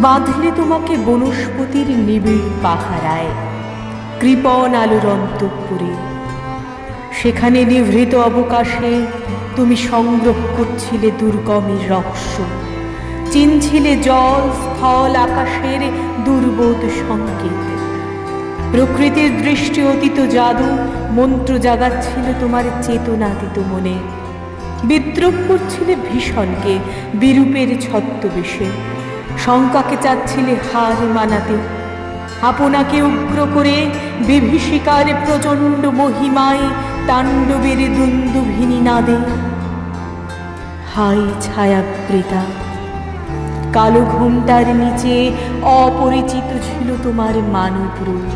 বাঁধলে তোমাকে বনস্পতির নিবিড় পাহারায় কৃপণ আলোর অন্তঃপুরে সেখানে নিভৃত অবকাশে তুমি সংগ্রহ করছিলে দুর্গমের রহস্য, চিনছিলে জল, স্থল, আকাশের দুর্বোধ সংকেত। প্রকৃতির দৃষ্টি অতীত জাদু, মন্ত্র জাগাচ্ছিল তোমার চেতনাতীত মনে। বিদ্রোহ করছিলে ভীষণকে, বিরূপের ছদ্মবেশে। শঙ্কাকে চাচ্ছিলে হার মানাতে। আপনাকে উগ্র করে বিভীষিকার প্রচণ্ড মহিমায় তাণ্ডবের দুন্দুভিনী নাদে। হাই ছায়াবৃতা কালো ঘুমটার নিচে অপরিচিত ছিল তোমার মানব রূপ।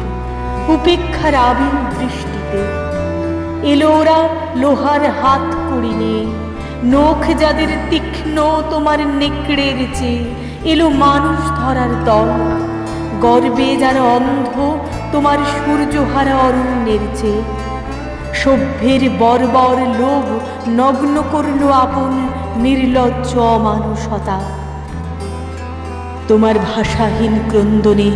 উপেক্ষার আবিল দৃষ্টিতে এলো ওরা লোহার হাত করি নখ যাদের তীক্ষ্ণ তোমার নেকড়ের চেয়ে। এলো মানুষ ধরার দল। গর্বে যারা অন্ধ, তোমার সূর্যহারা অরণ্যের চেয়ে। সভ্যের বর্বর লোভ নগ্ন করল আপন নির্লজ্জ অমানুষতা। তোমার ভাষাহীন ক্রন্দনে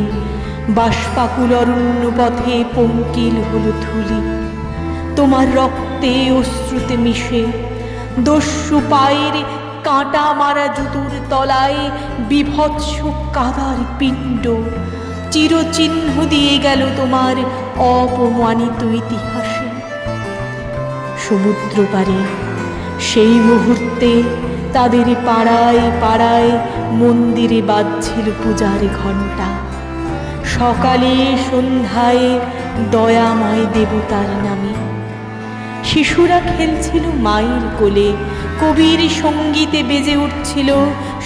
বাষ্পাকুল অরণ্য পথে পঙ্কিল হল ধুলি। তোমার রক্তে অশ্রুতে মিশে দস্যু পায়ের কাঁটা মারা জুতুর তলায় বিভৎস কাদার পিণ্ড। চিরচিহ্ন দিয়ে গেল তোমার অপমানিত ইতিহাসে। সমুদ্র পারে, সেই মুহূর্তে তাদের পাড়ায় পাড়ায় মন্দিরে বাজছিল পূজার ঘণ্টা। সকালে সন্ধ্যায় দয়াময় দেবতার নামে শিশুরা খেলছিল মায়ের কোলে, কবির সঙ্গীতে বেজে উঠছিল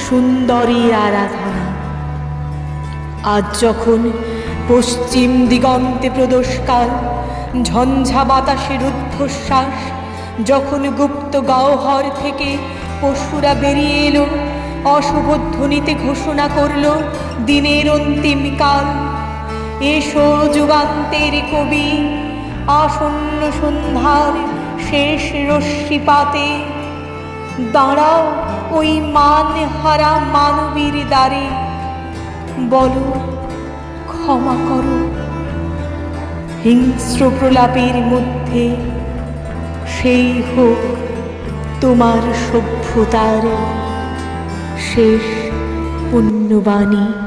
সুন্দরীর আরাধনা। আজ যখন পশ্চিম দিগন্তে প্রদোষকাল, ঝঞ্ঝা বাতাসের রুদ্ধশ্বাস, যখন গুপ্ত গাওহর থেকে পশুরা বেরিয়ে এলো অশুভ ধ্বনিতে ঘোষণা করল দিনের অন্তিম কাল। এসো যুগান্তের কবি আসন্ন সন্ধ্যার শেষ রশ্মিপাতে দাঁড়াও ওই মান হারা মানবীর দ্বারে। বলো, ক্ষমা করো। হিংস্র প্রলাপের মধ্যে সেই হোক তোমার সভ্যতার শেষ পুণ্যবাণী।